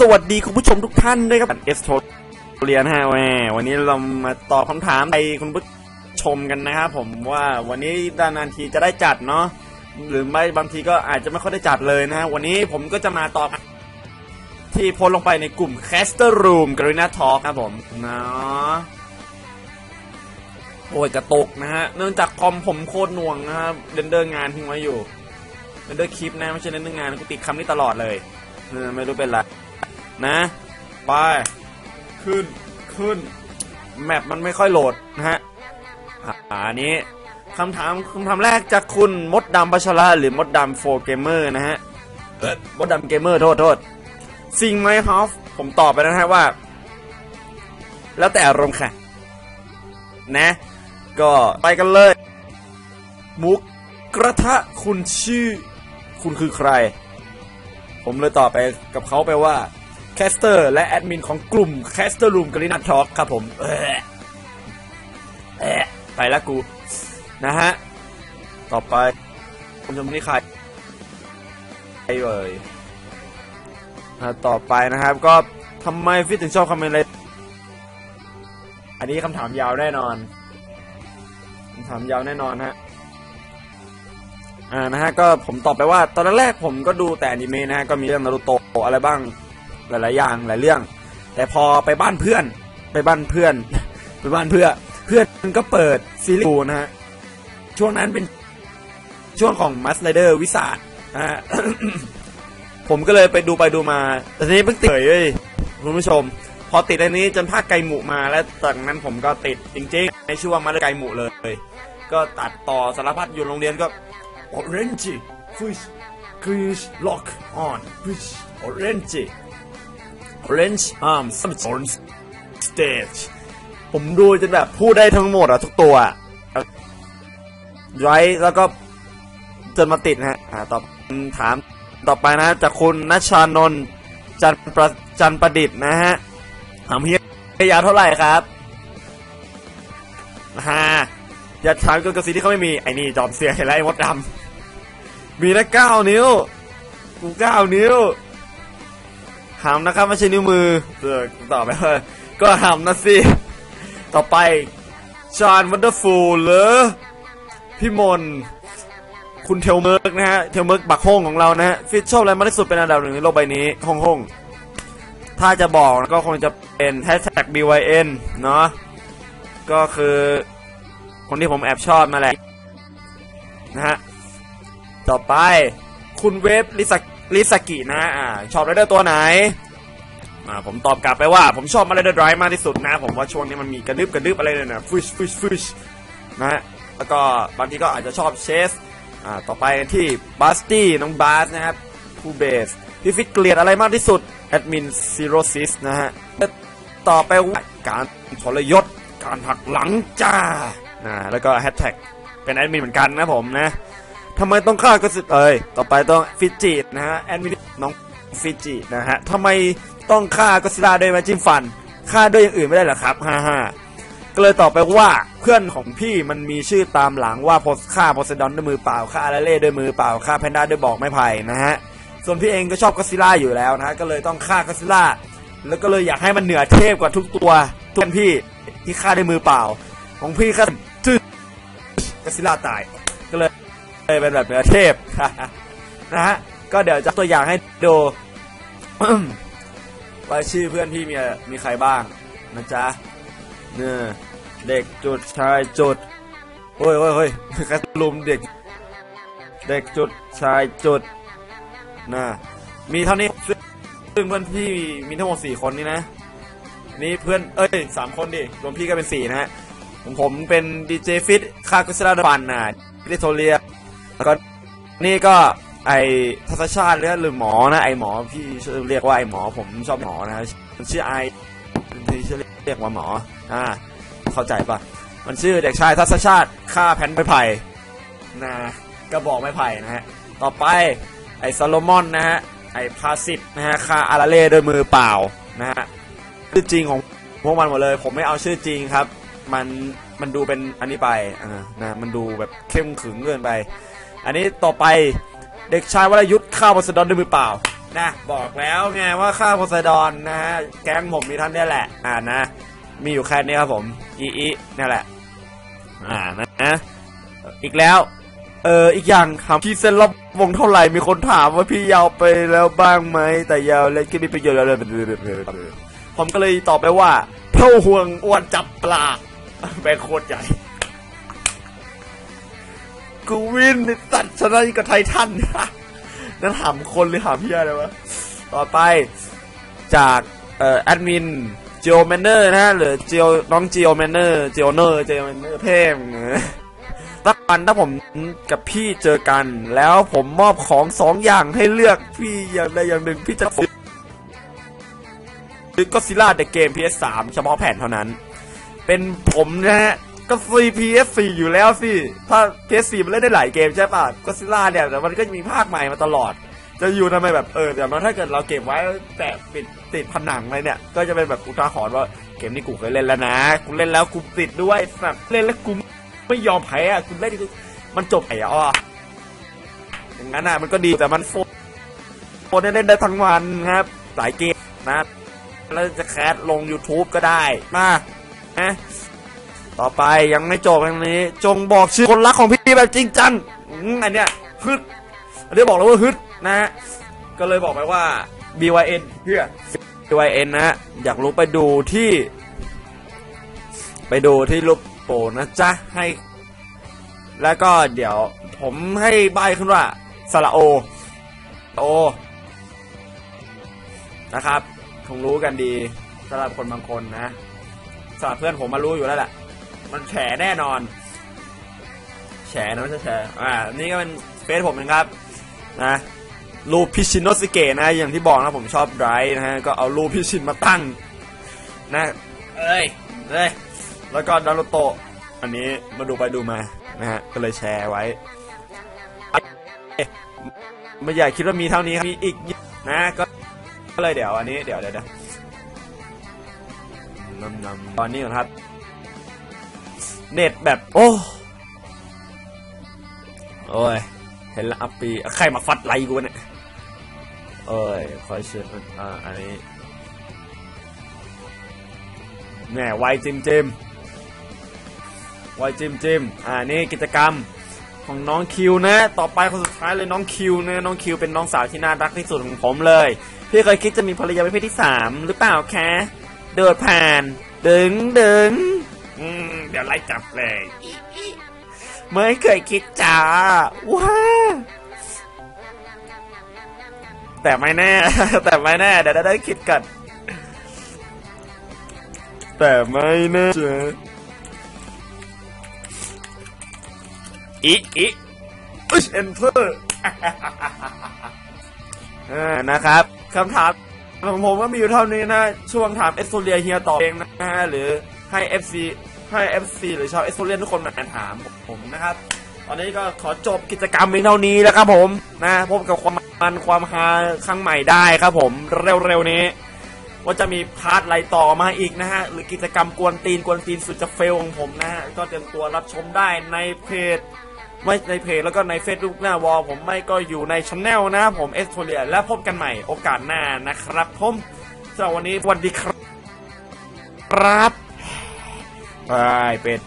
สวัสดีคุณผู้ชมทุกท่านด้วยครับเอสโทเรียนฮะแหมวันนี้เรามาตอบคำถามไปคุณผู้ชมกันนะครับผมว่าวันนี้ดานานทีจะได้จัดเนาะหรือไม่บางทีก็อาจจะไม่ค่อยได้จัดเลยนะฮะวันนี้ผมก็จะมาตอบที่โพสลงไปในกลุ่ม Caster Room กรุณาทอครับผมเนาะโอ้ยกระตกนะฮะเนื่องจากคอมผมโคตรหน่วงนะครับเดนเดอร์งานทิ้งไว้อยู่เดนเดอร์คลิปนะไม่ใช่เดนเดอร์งานกูติดคำนี้ตลอดเลยไม่รู้เป็นไร นะ ไป ขึ้น ขึ้น แมปมันไม่ค่อยโหลดนะฮะอันนี้คำถามคำถามแรกจากคุณมดดำพัชระหรือมดดำโฟเกมเมอร์นะฮะมดดำเกมเมอร์โทษโทษซิงไหมฮอฟผมตอบไปแล้วนะฮะว่า แล้วแต่อารมณ์ค่ะ นะ ก็ไปกันเลยหมูกระทะคุณชื่อ คุณคือใคร ผมเลยตอบไปกับเขาไปว่า แคสเตอร์ และแอดมินของกลุ่มแคสเตอร์รูมกรีนัททอ k ครับผมเอะเอะไปละกู นะฮะ ต่อไปผมจะไม่ได้ใครใครเลยอ่าต่อไปนะครับ ก็ทำไมฟิตถึงชอบคอมเมนต์เลยอันนี้คำถามยาวแน่นอนคำถามยาวแน่นอนฮะอ่านะฮะก็ผมตอบไปว่าตอนแรกผมก็ดูแต่อนิเมะนะฮะก็มีเรื่องนารูโตะอะไรบ้าง หลาย ๆ อย่างหลายเรื่อง แต่พอไปบ้านเพื่อน ไปบ้านเพื่อน ไปบ้านเพื่อนเพื่อนก็เปิดซีรีส์ดูนะฮะช่วงนั้นเป็นช่วงของมัสเลเดอร์วิสาดนะฮะผมก็เลยไปดูไปดูมา แต่ทีนี้เพิ่งติดเลยคุณผู้ชม พอติดอันนี้จนภาคไกหมุมาแล้วจากนั้นผมก็ติดจริง ๆ ในช่วงมาไกหมุเลย ก็ตัดต่อสารพัดอยู่โรงเรียนก็ Orange Fish Fish Lock on Fish Orange Orange Arm Orange Stage ผมดูจนแบบพูดได้ทั้งหมดอะทุกตัวไรแล้วก็จนมาติดนะฮะอ่าตอบถามต่อไปนะจากคุณนัชชานนท์จันประจันประดิษฐ์นะฮะถามเฮียยาวเท่าไหร่ครับฮ่าอย่าถามเกี่ยวกับสิ่งที่เขาไม่มีไอ้นี่จอมเสียเห็นไรมดดำมีนะเก้านิ้วกูเก้านิ้ว หามนะครับไม่ใช่นิ้วมือเออต่อไปเลยก็หามนะสิ ต่อไปชาญวันเดอร์ฟูลหรือพี่มน คุณเทลเมิร์กนะฮะ เทลเมิร์กบักฮงของเรานะฮะ ฟิชชอบอะไรมากที่สุดเป็นอันดับหนึ่งในโลกใบนี้ฮงฮงถ้าจะบอกก็คงจะเป็นแฮชแท็ก BYN เนาะก็คือคนที่ผมแอบชอบมาแหละนะฮะ ต่อไปคุณเวฟลิซา ลิซากินะอ่าชอบไรเดอร์ตัวไหนอ่าผมตอบกลับไปว่า ผมชอบมาไรเดอร์ไดรมากที่สุดนะ ผมว่าช่วงนี้มันมีกระดึบกระดึบอะไรเลยนะฟิชฟิชฟิชนะฮะแล้วก็บางทีก็อาจจะชอบเชสอ่าต่อไปที่บัสตี้น้องบาสนะครับผู้เบสพี่ฟิตเกลียดอะไรมากที่สุดแอดมินซีโรซิสนะฮะต่อไปว่าการทรยศการหักหลังจ้านะแล้วก็แฮชแท็กเป็นแอดมินเหมือนกันนะผมนะ ทำไมต้องฆ่าก็สิเอ้ยต่อไปต้องฟิจินะฮะแอนมินน้องฟิจินะฮะทำไมต้องฆ่าก็ซิล่าด้วยมาจิ้มฟันฆ่าด้วยอย่างอื่นไม่ได้หรอครับฮ่าฮ่าก็เลยตอบไปว่าเพื่อนของพี่มันมีชื่อตามหลังว่าพสฆ่าโพไซดอนด้วยมือเปล่าฆ่าอาราเล่ด้วยมือเปล่าฆ่าแพนด้าด้วยบอกไม้ไผ่นะฮะส่วนพี่เองก็ชอบก็ซิล่าอยู่แล้วนะฮะก็เลยต้องฆ่าก็ซิล่าแล้วก็เลยอยากให้มันเหนือเทพกว่าทุกตัวทุกพี่ที่ฆ่าด้วยมือเปล่า ของพี่ฆ่าชื่อก็ซิล่าตาย เลยเป็นแบบเหนือเทพนะฮะก็เดี๋ยวจะตัวอย่างให้ดูว่าชื่อเพื่อนพี่มีมีใครบ้างนะจ๊ะเนี่ยเด็กจุดชายจุดโอ้ยโอ้ยโอ้ยกระลุมเด็ก เด็กจุดชายจุดนะมีเท่านี้ซึ่งเพื่อนพี่มีทั้งหมดสี่คนนี่นะนี่เพื่อนเอ้ยสามคนดิรวมพี่ก็เป็นสี่นะฮะของผมเป็นดีเจฟิตคากุสลาดันนะพิโทเรีย แล้วก็นี่ก็ไอทัศชาติหรือหมอนะไอหมอพี่เรียกว่าไอหมอผมชอบหมอนะมันชื่อไอที่ชื่อเรียกว่าหมออ่าเข้าใจปะมันชื่อเด็กชายทัศชาติฆ่าแผ่นไม้ไผ่นะกระบอกไม้ไผ่นะฮะต่อไปไอซาโลมอนนะฮะไอพาสิตนะฮะฆ่าอาราเล่ด้วยมือเปล่านะฮะชื่อจริงของพวกมันหมดเลย ผมไม่เอาชื่อจริงครับ มันมันดูเป็นอันนี้ไปอ่านะมันดูแบบเข้มขึงเกินไป อันนี้ต่อไปเด็กชายวรยุทธ์ข้าวบสดอนด้วยมือเปล่านะบอกแล้วไงว่าข้าโพไซดอนนะฮะแก๊งผมมีท่านนี่แหละ อ่านะ มีอยู่แค่นี้ครับผมอีอีนี่แหละ อ่านะ อีกแล้วเอออีกอย่างถามพี่เส้นรอบวงเท่าไหร่มีคนถามว่าพี่ยาวไปแล้วบ้างไหมแต่ยาวแล้วก็มีประโยชน์แล้วเลยผมก็เลยตอบไปว่าเท่าห่วงอ้วนจับปลาแบงโคตรใหญ่ กูวินไอ้สัตว์ชนะกับไททันนั่นถามคนหรือถามพี่อะไรวะ ต่อไปจากเอ่อแอดมินเจโอแมนเนอร์นะฮะหรือเจโอน้องเจโอแมนเนอร์เจโอเนอร์เจโอแมนเนอร์เพ่งสักวันถ้าผมกับพี่เจอกัน แล้วผมมอบของสองอย่างให้เลือกพี่อย่างใดอย่างหนึ่งพี่จะซื้อก็ซิล่าเดอะเกม PS3 เฉพาะแผ่นเท่านั้น เป็นผมนะฮะ ก็ฟรี PS4 อยู่แล้วสิ ถ้า PS4 มันเล่นได้หลายเกมใช่ป่ะก็ซิล่าเนี่ยแต่มันก็จะมีภาคใหม่มาตลอด จะอยู่ทำไมแบบเออแต่ว่าถ้าเกิดเราเก็บไว้แต่ปิดติดผนังอะไรเนี่ย ก็จะเป็นแบบอุทาหรณ์ว่าเกมนี้กูเคยเล่นแล้วนะ กูเล่นแล้วกูติดด้วยสัตว์เล่นแล้วกูไม่ยอมแพ้อะกูเล่นมันจบไอ้อ้ออย่างนั้นอะมันก็ดีแต่มันโฟนโฟนเล่นได้ทั้งวันครับ หลายเกมนะ แล้วจะแคสลง YouTube ก็ได้มานะ ต่อไปยังไม่จบทางนี้ จงบอกชื่อคนรักของพี่แบบจริงจังอันเนี้ยฮึดอันนี้บอกแล้วว่าฮึดนะฮะก็เลยบอกไปว่า BYN เพื่อ BYN นะฮะอยากรู้ไปดูที่ ไปดูที่รูปโปนะจ๊ะให้ แล้วก็เดี๋ยวผมให้ใบขึ้นว่าสระโอโอ นะครับคงรู้กันดีสำหรับคนบางคนนะสำหรับเพื่อนผมมารู้อยู่แล้วแหละ มันแฉแน่นอน แฉนะไม่ใช่แฉอ่านี่ก็เป็นเฟซผมนะครับนะรูปพิชินโนสเกะนะอย่างที่บอกนะผมชอบไดรฟ์นะฮะก็เอารูปพิชินมาตั้งนะเอ้ยเอ้ยแล้วก็ดารุโตะอันนี้มาดูไปดูมานะฮะก็เลยแชร์ไว้ไม่อยากคิดว่ามีเท่านี้ครับมีอีกนะก็เลยเดี๋ยวอันนี้เดี๋ยวเดี๋ยวเดี๋ยวนำนำตอนนี้ก่อนครับ เน็ตแบบ โอ้โอ้ย เห็นละอัปปีใครมาฟัดไลกูเนี่ยเอ้ยคอยเชิญอ่าอันนี้แหม่ไวจิมจิมไวจิมจิมอ่านี่กิจกรรมของน้องคิวนะ ต่อไปคนสุดท้ายเลยน้องคิวนะน้องคิวเป็นน้องสาวที่น่ารักที่สุดของผมเลย พี่เคยคิดจะมีภรรยาเป็นเพศที่สามหรือเปล่าแคะ เดินผ่าน ดึงดึงอืม เดี๋ยวไล่จับเลย ไม่เคยคิดจ้าว้าแต่ไม่แน่ แต่ไม่แน่เดี๋ยวได้คิดกันแต่ไม่แน่ออีอีอึชเอนเตอร์อ่านะครับคำถามของผมก็มีอยู่เท่านี้นะ ช่วงถามเอสโตเลียเฮียตอบเองนะฮะ หรือให้ FC ให้ FC หรือชาวเอสโตเลียนทุกคนมาถามผมนะครับ ตอนนี้ก็ขอจบกิจกรรมเพียงเท่านี้แล้วครับผมนะพบกับความมันความฮาครั้งใหม่ได้ครับผมเร็วๆนี้ ว่าจะมีพาร์ทอะไรต่อมาอีกนะฮะ หรือกิจกรรมกวนตีนกวนตีนสุดจะเฟลของผมนะฮะ ก็เตรียมตัวรับชมได้ในเพจไม่ในเพจแล้วก็ใน Facebook หน้าวอลผมไม่ก็อยู่ในช anel นะผมเอสโทเลียแล้วพบกันใหม่โอกาสหน้านะครับผมสำหรับวันนี้สวัสดีครับ ไปเป็ด